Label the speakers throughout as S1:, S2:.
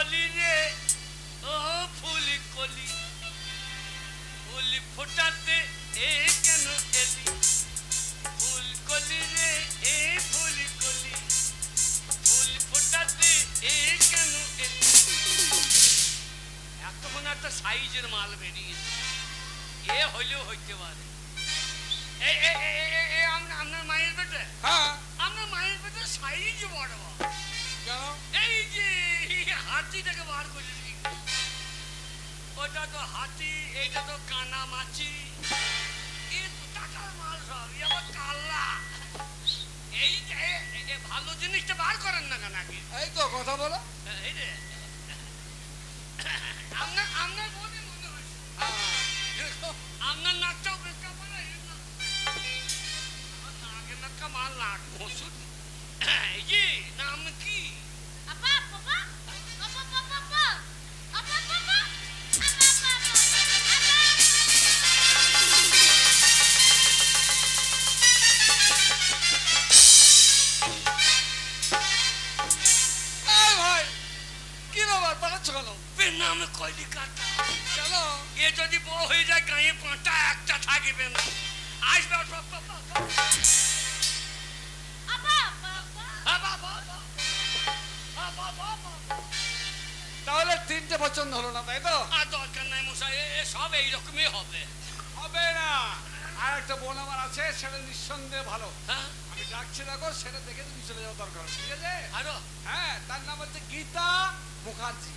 S1: কলি রে ও ফুল কলি। ফুল ফোটাতে এ কেন এলি? ফুল কলি রে এ ফুল কলি। ফুল ফোটাতে এ কেন এলি? এতক্ষণ একটা সাইজের মাল বেরিয়েছে। এ হলেও হইতে পারে। আপনার মায়ের পেটে?
S2: হ্যাঁ।
S1: আপনার মায়ের পেটে সাইজ বড়।
S2: কেন
S1: এই যে হাতিটাকে বার করে ওটা তো হাতি এইটা তো কানা মাছি এ তো টাকার মাল সব আবার কাল্লা এই যে ভালো জিনিসটা বার করেন না কেন আগে
S2: এই তো কথা বলো
S1: এই রে আপনার আপনার মনে মনে হয়েছে
S2: হ্যাঁ,
S1: আপনার নাকটাও বেকা এই নাক। নাকা মাল নাক মসুর এই যে নাম কি নামে কয়লি কাটা
S2: কেন?
S1: এ যদি বউ হয়ে যায় গায়ে পাঁটা একটা থাকবে না। আসবে
S2: পছন্দ হলো না তাই তো?
S1: আর দরকার নাই মশাই এ- সব এইরকমই হবে।
S2: হবে না। আর একটা বোন আমার আছে সেটা নিঃসন্দেহে ভালো।
S1: হ্যাঁ?
S2: আমি ডাকছি দেখো সেটা দেখে তুমি চলে যাওয়া দরকার ঠিক আছে?
S1: আরও?
S2: হ্যাঁ তার নাম হচ্ছে গীতা মুখার্জি।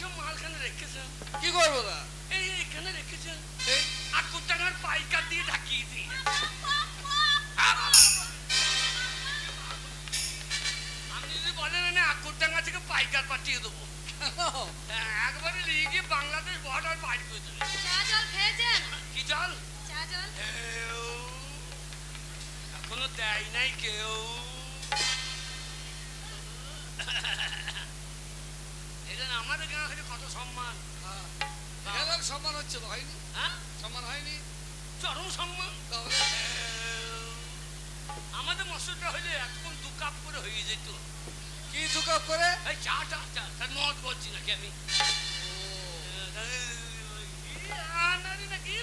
S1: এইসব মালখানে রেখেছেন
S2: কি করব না
S1: এই এখানে রেখেছেন আকুর টাকার পাইকার দিয়ে ঢাকিয়ে দিই আপনি যদি বলেন এনে আকুর টাকা থেকে পাইকার পাঠিয়ে দেবো। একবারে নিয়ে গিয়ে বাংলাদেশ বর্ডার বাইর করে দেবে।
S3: চা জল খেয়েছেন?
S1: কি জল?
S3: চা জল?
S1: এখনও দেয় নাই কেউ। আমাদের গাঁ হচ্ছে কত সম্মান?
S2: হ্যাঁ। এখানে সম্মান হচ্ছে তো হয়নি?
S1: হ্যাঁ?
S2: সম্মান হয়নি?
S1: চরম সম্মান।
S2: তাহলে?
S1: আমাদের মশলাটা হলে এখন দু কাপ করে হয়ে যেত।
S2: কি দু কাপ করে?
S1: এই চা চা চা। তার মদ বলছি নাকি আমি? আনারি নাকি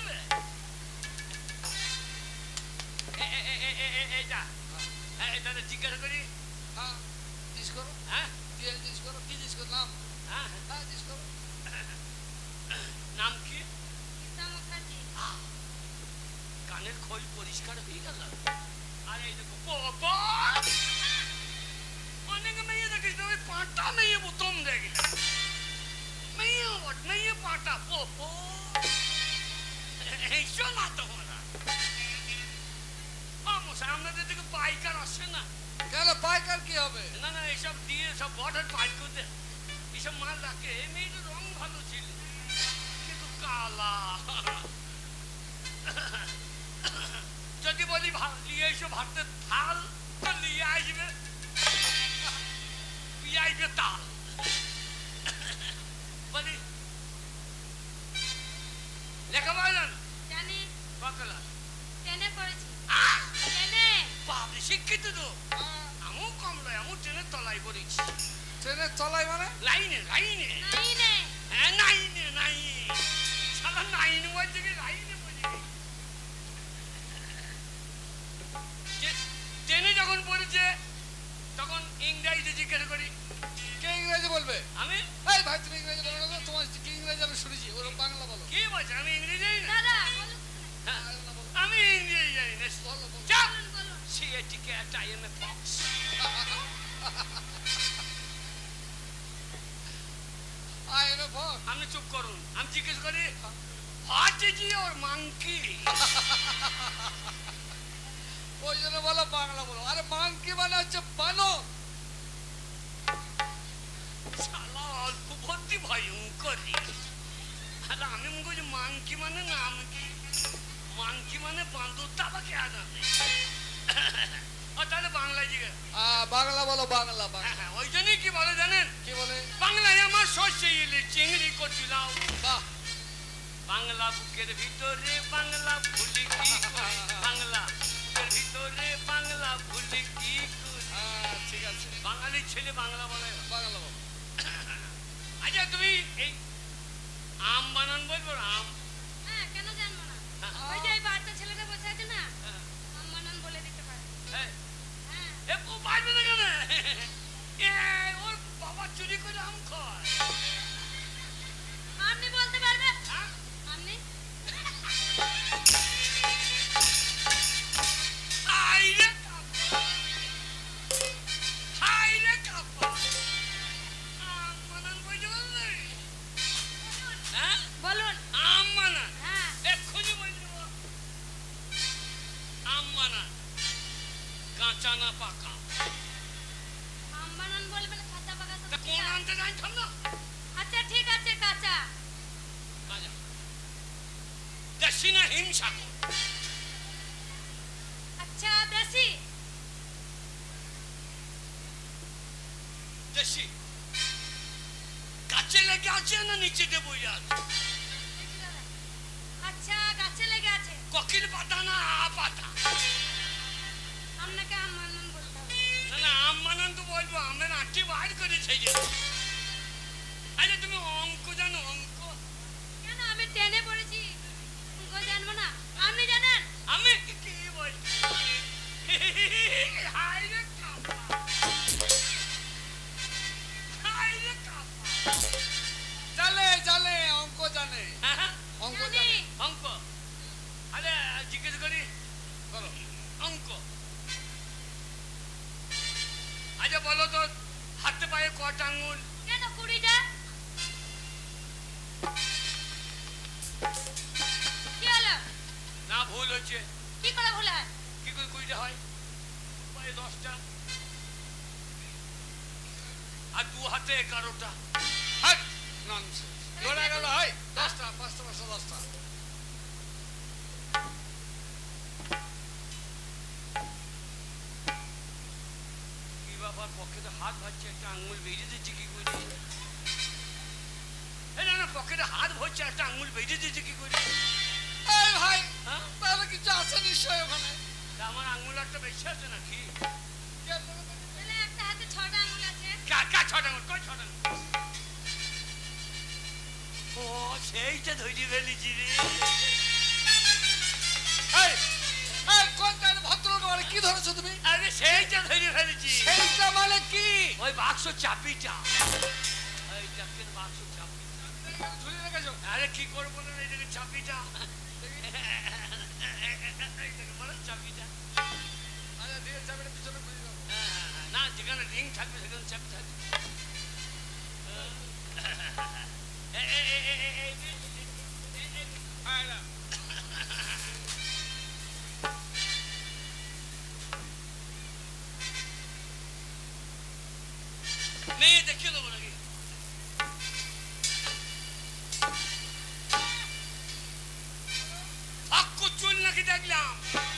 S1: হ্যাঁ। এটা জিজ্ঞাসা করি।
S2: হ্যাঁ জিজ্ঞেস করো।
S1: হ্যাঁ?
S2: জিজ্ঞেস করো? কি জিজ্ঞেস করো নাম
S1: হ্যাঁ
S2: জিজ্ঞেস করো
S1: নাম কি? কানের খোল পরিষ্কার গেল। আর এই দেখো বাবা! অনেক মেয়ে দেখিস ওই পাঁটা মেয়ে প্রথম দেখি মেয়ে বট মেয়ে পাঁটা পোপো এইসব না তোমরা মশাই আপনাদের দিকে পাইকার আসে না।
S2: কেন পাইকার কি হবে?
S1: না না এইসব দিয়ে সব বর্ডার পাইক করতে এইসব মাল রাখে এই মেয়েটার রং ভালো ছিল। কিন্তু কালা। যদি বলি নিয়ে এসো ভাতের থাল নিয়ে আসবে। নিয়ে আসবে তাল। বলি লেখাপড়া জান
S3: জানি।
S1: বাকলা।
S3: টেনে পড়েছি। টেনে।
S1: বাপরে শিক্ষিত তো।
S2: হ্যাঁ,
S1: আমিও কম নয় আমিও ট্রেনের তলায় পড়েছি।
S2: ট্রেনের তলায় মানে?
S1: লাইনে লাইনে।
S3: নাই নে
S1: হ্যাঁ নাইনে নাই সারা নাইন বলছে কি লাইনে বলছে ট্রেনে যখন পড়েছে তখন ইংরাজিতে জিজ্ঞাসা করি।
S2: কে ইংরেজি বলবে?
S1: আমি?
S2: এই ভাই তুমি ইংরেজি বলো না তোমার কি ইংরেজি আমি শুনেছি ওরকম বাংলা বলো।
S1: কি বলছে? আমি ইংরেজি জানি না।
S3: দাদা
S1: হ্যাঁ, আমি ইংরেজি জানি না।
S2: বলো বলো।
S1: C A T K I A
S2: ফক
S1: আপনি চুপ করুন। আমি জিজ্ঞেস করি হোয়াট ইজ ইওর মাংকি
S2: ওই জন্য বলো বাংলা বলো। আরে মাংকি মানে হচ্ছে বানর?
S1: শালা অল্প ভর্তি ভয়ঙ্কর আরে আমি করছি মাংকি মানে নাম কি? মাংকি মানে বাঁদর তাবাকে আনাবে ও তাহলে বাংলায় জিজ্ঞেস।
S2: বাংলা বলো বাংলা বাংলা।
S1: হ্যাঁ হ্যাঁ ওই জন্যই কি বলে জানেন?
S2: কি বলে?
S1: বাংলায় আমার সর্ষে ইলি চিংড়ি কচুলাও
S2: বাহ।
S1: বাংলা বুকের ভিতরে বাংলা ভুলি কি বাংলা বুকের ভিতরে বাংলা ভুলি কি?
S2: হ্যাঁ ঠিক আছে।
S1: বাঙালির ছেলে বাংলা বলে।
S2: বাংলা বলো।
S1: আচ্ছা তুমি এই আম বানান বলব আম।
S3: হ্যাঁ কেন জানব না?
S1: হ্যাঁ।
S3: ওই যে বাচ্চা ছেলেটা বসে আছে না
S1: হ্যাঁ,
S3: আম্মানান বলে দিতে পারে
S1: হ্যাঁ।
S3: হ্যাঁ
S1: এ, ও পারবে না কেন এ, ওর বাবা চুরি করে আম খায়
S3: আপনি বলতে
S1: হাত ভরছে একটা আঙুল বেরিয়ে দিচ্ছে কি করে?
S2: এই ভাই
S1: হ্যাঁ?
S2: তাহলে কিছু আছে নিশ্চয় ওখানে?
S1: আমার আঙুল একটা বেশি আছে নাকি?
S2: কে বলে দেবে?
S3: তাহলে একটা হাতে ছটা আঙুল আছে।
S1: কা কা ছটা আঙুল কই ছটা আঙুল? ও সেইটা ধরে ফেলেছি রে।
S2: এই এই কোনটা মানে কি ধরেছো তুমি?
S1: আরে সেইটা ধরে ফেলেছি।
S2: সেইটা মানে কি?
S1: ওই বাক্স চাপিটা। 기골 보는
S2: 애들 잡히자. 애들
S1: 뭐라 잡히자. 아니야 내가 잡히는 비서는 보이라고. 나 지금은 링
S3: 잡히는 애들
S1: 잡히자. 에에에에에 아이라.
S3: 네, 대표도 그러기. Wow.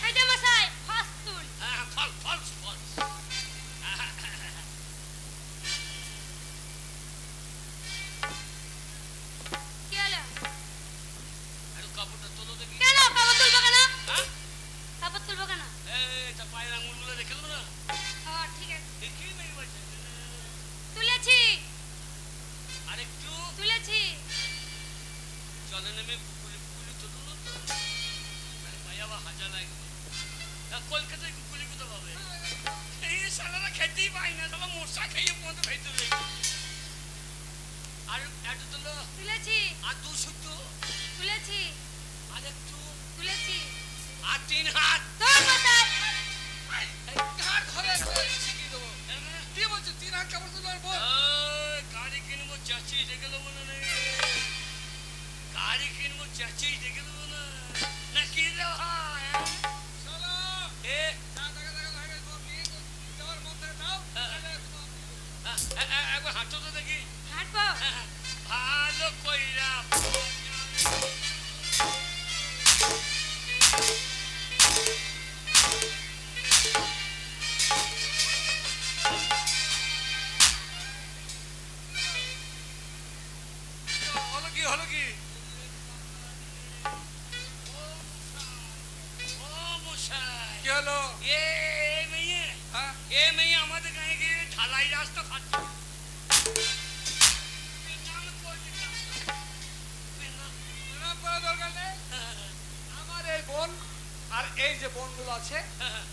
S1: এই
S2: যে বোনগুলো আছে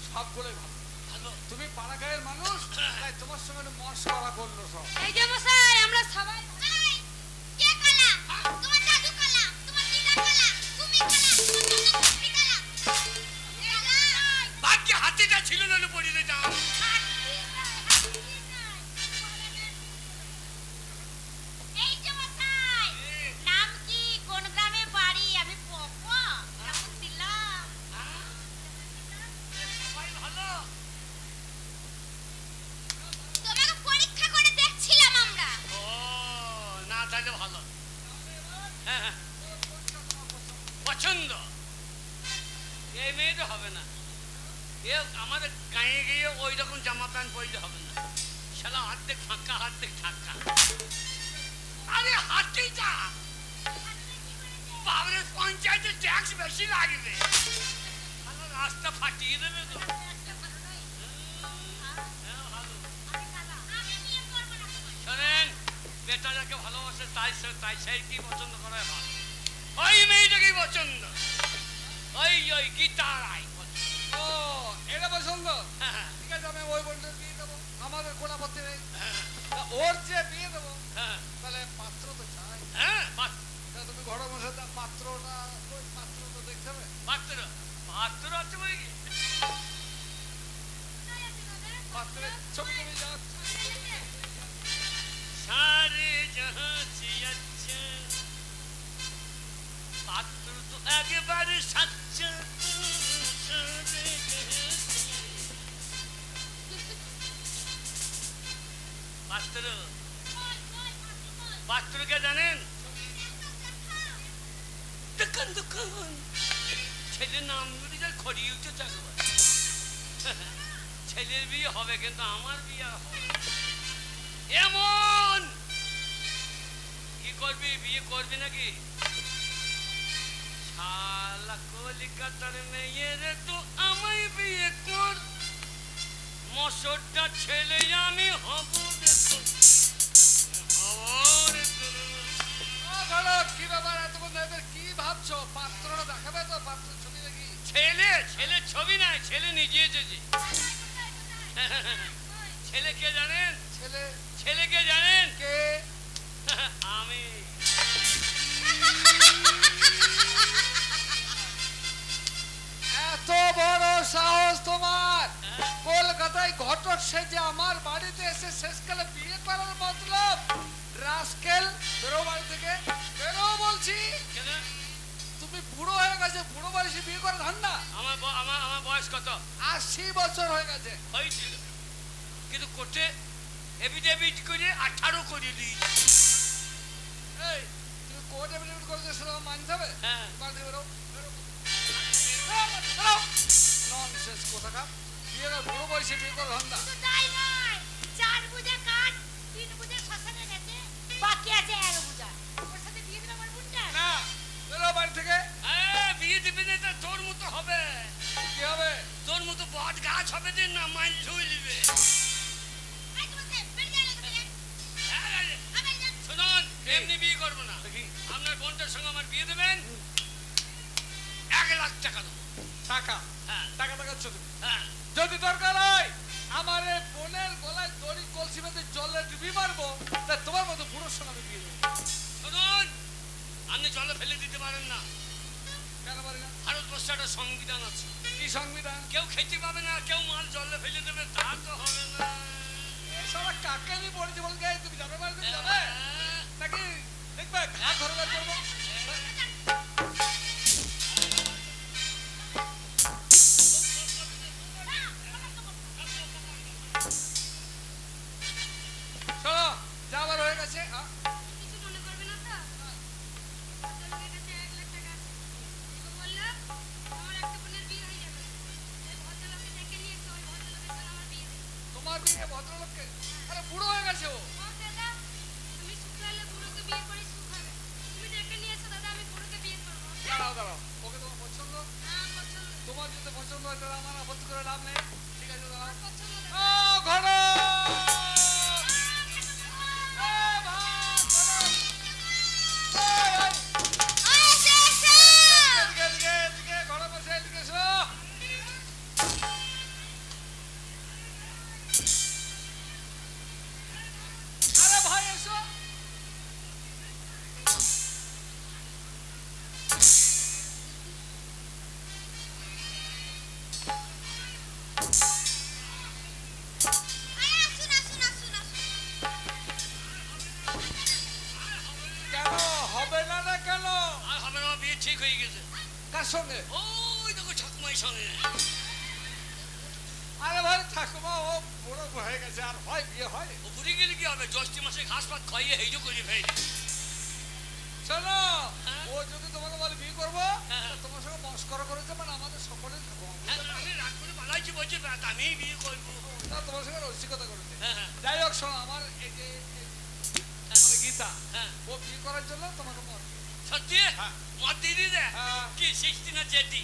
S2: সবগুলোই ভালো। তুমি পাড়াগাঁয়ের মানুষ তাই তোমার সঙ্গে মশ মস্করা করল সব।
S3: এই যে মশাই আমরা সবাই
S4: কে কালা? তোমার দাদু কালা তোমার দিদা কালা তুমি কালা তোমার দাদু কালা
S1: ভাগ্যে হাতিটা ছিল না পড়িতে যাও অর্ধেক ফাঁকা আরে হাতেই যা বাবরে পঞ্চায়েতে ট্যাক্স বেশি লাগবে। শালা রাস্তা ফাটিয়ে দেবে তো। হ্যাঁ, ভালো শোনেন বেটা যাকে ভালোবাসে তাই তাই সেই কি পছন্দ করে? ভালো ওই মেয়েটাকেই পছন্দ। ওই ওই গীতার আই
S2: ও এটা পছন্দ?
S1: হ্যাঁ,
S2: ঠিক আছে আমি ওই বোনটার বিয়ে দেবো। আমাদের কোনো আপত্তি নেই তা ওর যে বিয়ে দেবো
S1: হ্যাঁ,
S2: তাহলে পাত্র তো চাই
S1: হ্যাঁ,
S2: তুমি ঘর বসে তা পাত্রটা ওই পাত্র তো দেখতে হবে
S1: পাত্র পাত্র আছে বই
S2: পাত্রের ছবি তুমি
S1: সারে জাহাঁ সে আচ্ছা পাত্র তো একেবারে সাচ্চা সে- পাত্র পাত্রকে জানেন ছেলের নাম ধরে যা খড়িয়ে উঠে ছেলের বিয়ে হবে, কিন্তু আমার বিয়ে হবে। এমন! কি করবি? বিয়ে করবি নাকি? শালা কলিকাতার মেয়ের তো আমায় বিয়ে কর। মশরটা ছেলে আমি হব। ছেলে ছেলে ছবি নাই ছেলে নিজে এসেছে। ছেলে কে জানেন?
S2: ছেলে।
S1: ছেলে কে জানেন?
S2: কে?
S1: আমি।
S2: ঘটক সেজে আমার বাড়িতে এসে শেষকালে বিয়ে করার মতলব? রাস্কেল বেরো বাড়ি থেকে। বেরো বলছি। তুমি বুড়ো হয়ে গেছে বুড়ো বয়সে বিয়ে করার ধান্দা
S1: আমার আমার আমার বয়স কত?
S2: আশি বছর হয়ে গেছে।
S1: হয়েছিল। কিন্তু কোর্টে এভিডেভিট করে আঠারো করে দিয়েছি।
S2: এই তুমি কোর্ট এফিডেভিট করেছ সেটা মানতে হবে।
S1: হ্যাঁ।
S2: বাড়ি থেকে বেরো। বেরো। ননসেন্স কোথাকার বিয়ে করে বুড়ো বয়সে বিয়ে করার ধান্দা।
S4: তাই নয় চার বুঝে কাঠ তিন বুঝে শ্মশানে গেছে বাকি আছে এক বুঝা। ওর সাথে বিয়ে দিলে আমার
S2: না বেরো বাড়ি থেকে।
S1: হ্যাঁ, বিয়ে দিবি না তো তোর মতো হবে।
S2: কি হবে?
S1: তোর মতো বট গাছ হবে যে না মাইল ছুঁই
S2: দিবে
S1: একটা সংবিধান আছে।
S2: কি সংবিধান?
S1: কেউ খেতে পাবে না কেউ মাল জলে ফেলে দেবে তা তো হবে না।
S2: এসব কাকে নিয়ে পড়েছে বলতে তুমি যাবে তুমি যাবে?
S1: হ্যাঁ,
S2: নাকি? দেখবে?
S3: ঘা ভদ্রলোককে।
S2: আরে বুড়ো হয়ে গেছে ও। দাঁড়াও দাঁড়াও। ওকে তোমার পছন্দ?
S3: হ্যাঁ
S2: তোমার যদি পছন্দ হয় তাহলে আমার আপত্তি করে লাভ নেই। ঠিক আছে দাঁড়াও
S3: পছন্দ।
S2: ঘর। কার সঙ্গে
S1: ওই দেখো ঠাকুমাই সঙ্গে
S2: আরে ভাই ঠাকুমা ও বড় হয়ে গেছে আর হয় বিয়ে হয়
S1: উপরে গেলে কি হবে জ্যৈষ্ঠ মাসে ঘাস পাত খাইয়ে হেইজো করে ফেলি
S2: শোনো? ও যদি তোমাকে বলে বিয়ে করব তোমার সঙ্গে মস্করা করেছে মানে আমাদের
S1: হ্যাঁ, আমি রাগ করে বালাইছি বলছি ব্যাস আমি বিয়ে করব
S2: তা তোমার সঙ্গে রসিকতা করেছে যাই হোক শোনো আমার এই যে মানে গীতা ও বিয়ে করার জন্য তোমাকে মত হ্যাঁ।
S1: দিলে
S2: হ্যাঁ।
S1: কি সিক্সটি না জেটি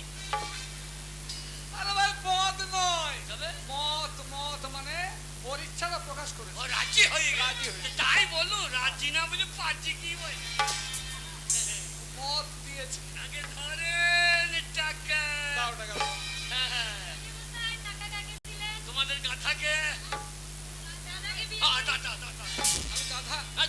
S2: আরে ভাই মত নয় মত মত মানে ওর ইচ্ছাটা প্রকাশ করেছে
S1: ও রাজি হয়ে
S2: রাজি
S1: গেছে তাই বলো রাজি না বলে পারছি কি বল
S2: মত দিয়েছে
S1: আগে ধরেন টাকা
S2: দাও টাকা।
S1: হ্যাঁ, হ্যাঁ। তোমাদের গাথাকে হ্যাঁ দাদা
S2: আমি গাধা
S1: হ্যাঁ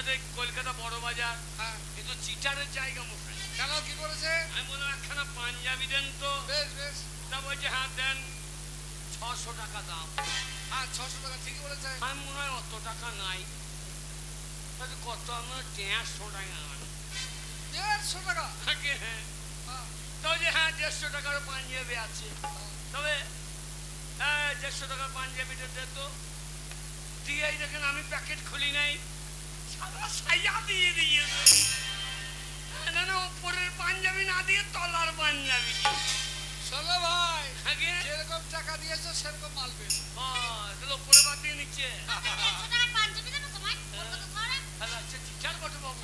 S1: আপনাদের কলকাতা বড় বাজার।
S2: হ্যাঁ,
S1: কিন্তু চিটারের জায়গা মশাই
S2: কেন? কি করেছে?
S1: আমি বললাম একখানা পাঞ্জাবি দেন তো।
S2: বেশ বেশ।
S1: তা বলছে হ্যাঁ দেন। ছশো টাকা দাম।
S2: হ্যাঁ ছশো টাকা ঠিকই বলেছে।
S1: আমি মনে হয় অত টাকা নাই। তাহলে কত আমার? দেড়শো টাকা
S2: দেড়শো টাকা?
S1: হ্যাঁ।
S2: হ্যাঁ,
S1: তবে হ্যাঁ দেড়শো টাকার পাঞ্জাবি আছে।
S2: হ্যাঁ।
S1: তবে হ্যাঁ দেড়শো টাকার পাঞ্জাবিটা দে তো। দিয়েই দেখেন আমি প্যাকেট খুলি নাই। সাইয়া দিয়ে দিয়েছে হ্যাঁ, না উপরের পাঞ্জাবি না দিয়ে তলার পাঞ্জাবি
S2: চলো ভাই যেরকম টাকা দিয়েছ সেরকম মাল পেয়েছ
S1: হ্যাঁ তাহলে উপরে বাদ দিয়ে নিচ্ছে আচ্ছা টিচার বটে বাবু।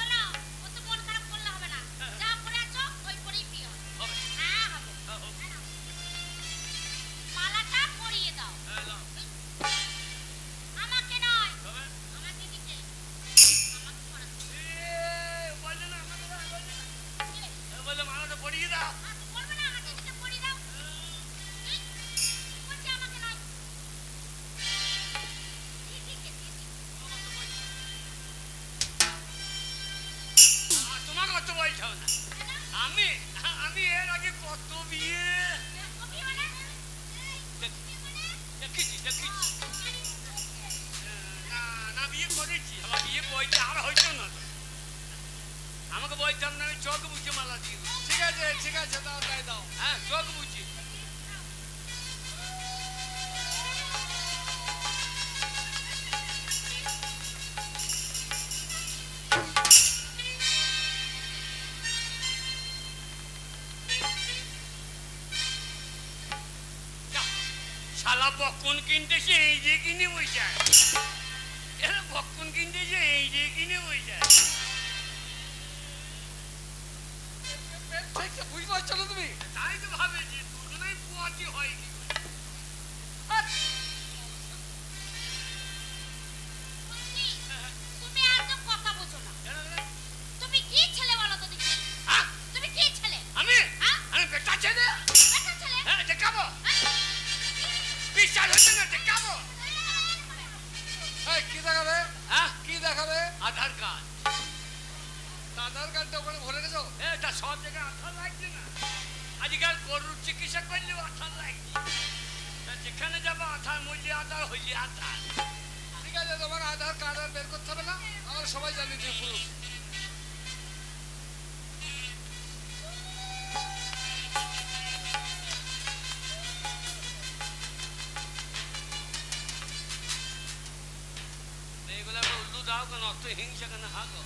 S1: শালা বক্ষণ কিনতেছে এই যে কিনে যায় এরা বক্ষণ কিনতেছে এই যে কিনে যায়
S2: বুঝতে পারছ না তুমি?
S1: তাই তো ভাবে যে দুজনেই পুয়াতি হয় আধার মূল্য আধার হইলে আধার।
S2: ঠিক আছে, তোমার আধার কার্ড আর বের করতে হবে না? আমরা সবাই জানি তুমি পুরুষ
S1: আমরা উল্লু দাও কেন? অত হিংসা কেন? হাগো।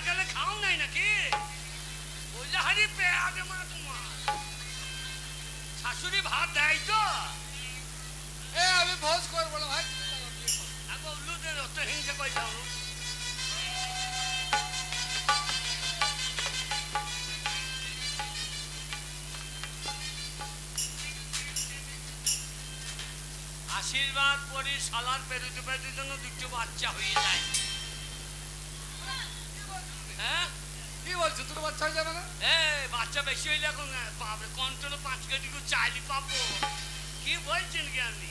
S1: কালে খাও নাই নাকি বললে হারি মা তোমার শাশুড়ি ভাত দেয় তো
S2: এ আমি ভোজ করব না ভাই করো।
S1: আগে অত হিংসা যাও আশীর্বাদ পরি সালার পেরুতে পেরুতে জন্য দুটো বাচ্চা হয়ে যায় হ্যাঁ
S2: কি বলছো? দুটো বাচ্চা হয়ে যাবে না?
S1: এ বাচ্চা বেশি হইলে এখন পাবে কন্ট্রোল পাঁচ কেজি করে চাইলি পাবো। কি বলছেন কি আপনি?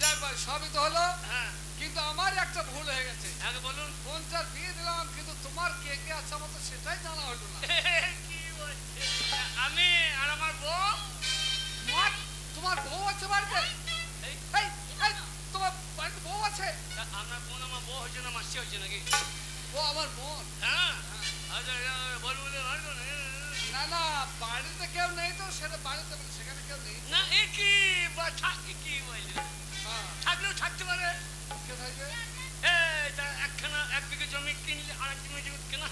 S2: যাক ভাই সবই তো হলো
S1: হ্যাঁ।
S2: কিন্তু আমার একটা ভুল হয়ে গেছে।
S1: আগে বলুন।
S2: ফোনটার বিয়ে দিলাম কিন্তু তোমার কে কে আছে আমার তো সেটাই জানা হলো না।
S1: কি বলছে আমি আর আমার বউ?
S2: তোমার বউ আছে বাড়িতে?
S1: এই,
S2: এই এই তোমার বাড়িতে বউ আছে?
S1: আপনার বোন আমার বউ হচ্ছে না মাসি হচ্ছে নাকি?
S2: ও আমার বোন?
S1: হ্যাঁ। বলে না
S2: না বাড়িতে কেউ নেই তো সেটা বাড়িতে সেখানে কেউ নেই।
S1: না এ কি বা থাকি কি বলছে
S2: হ্যাঁ।
S1: থাকলেও থাকতে পারে।
S2: কে থাকবে?
S1: একখানা এক বিঘে জমি কিনলে আর এক জমি জমি কেনা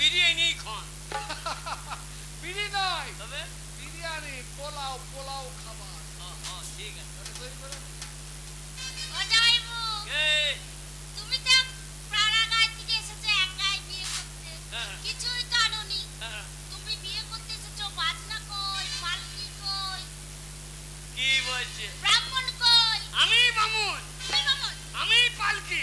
S1: বিরিয়ানি
S2: খান। বিরি নয়
S1: তবে? বিরিয়ানি পোলাও পোলাও খাবার।
S2: ঠিক আছে।
S1: তৈরি
S2: করে তুমি তো একাই বিয়ে হ্যাঁ,
S1: হ্যাঁ।
S2: কিছুই জানোনি
S1: হ্যাঁ, তুমি
S2: বিয়ে করতে এসেছ
S1: বাজনা কই
S2: পালকি কই?
S1: কি
S2: বলছে? ব্রাহ্মণ কই? আমি
S1: বামুন আমি পালকি।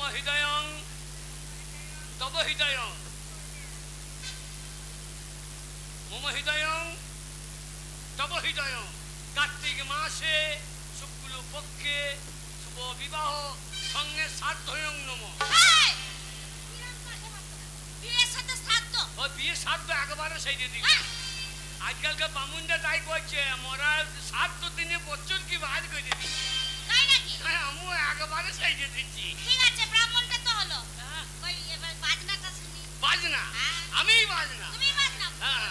S1: তব
S2: হৃদয়ং তব মম
S4: হৃদয়ং তব
S1: কার্তিক মাসে শুক্ল পক্ষে শুভ বিবাহ সঙ্গে সার্ধয়ং নম। ও বিয়ে সার্ধ একবারে সেই দিদি আজকালকার বামুনটা তাই করছে মরা সার্ধ দিনে বছর কি বার করে দিদি আমিও একবারে সাইডে দিচ্ছি।
S4: ঠিক আছে ব্রাহ্মণটা তো হলো।
S1: হ্যাঁ।
S4: কই এবার বাজনাটা শুনি।
S1: বাজনা?
S4: হ্যাঁ।
S1: আমিই বাজনা?
S4: তুমি বাজনা।
S1: হ্যাঁ।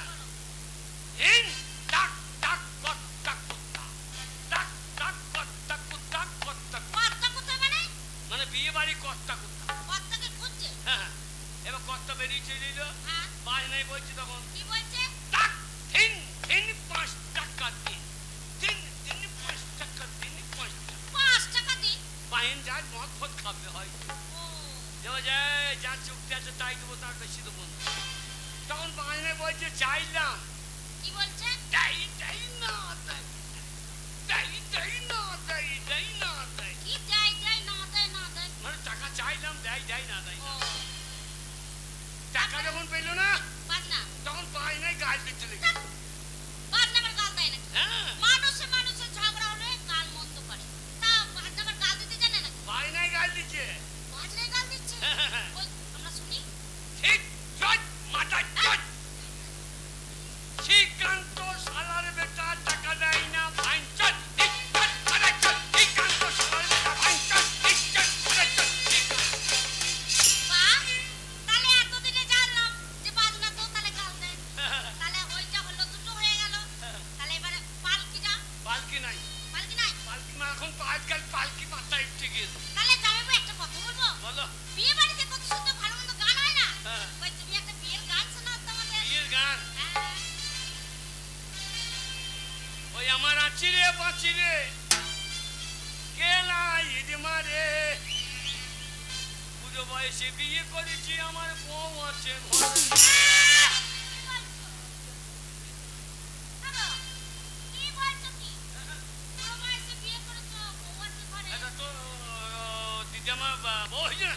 S1: যা চুক্তি আছে তাই দেবো তার বেশি দেবো তখন বাগানে বলছে চাইলাম।
S4: কি বলছে?
S1: বাঁচিরে
S4: কে না
S1: ইট মারে বুড়ো বয়সে বিয়ে করেছি আমার বউ আছে
S4: দিদিমা বউ
S1: হয়েছে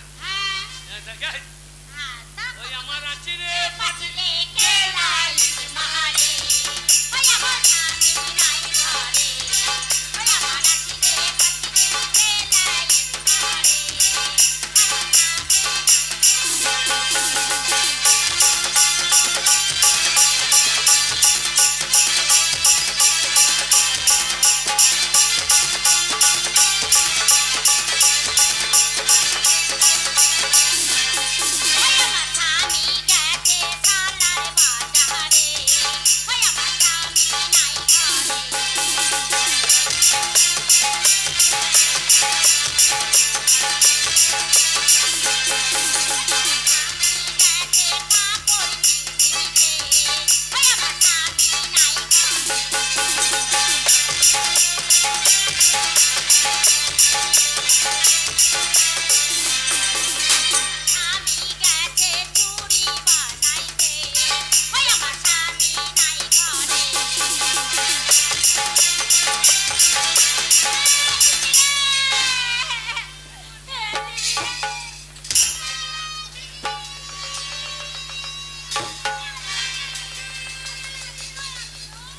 S1: দেখা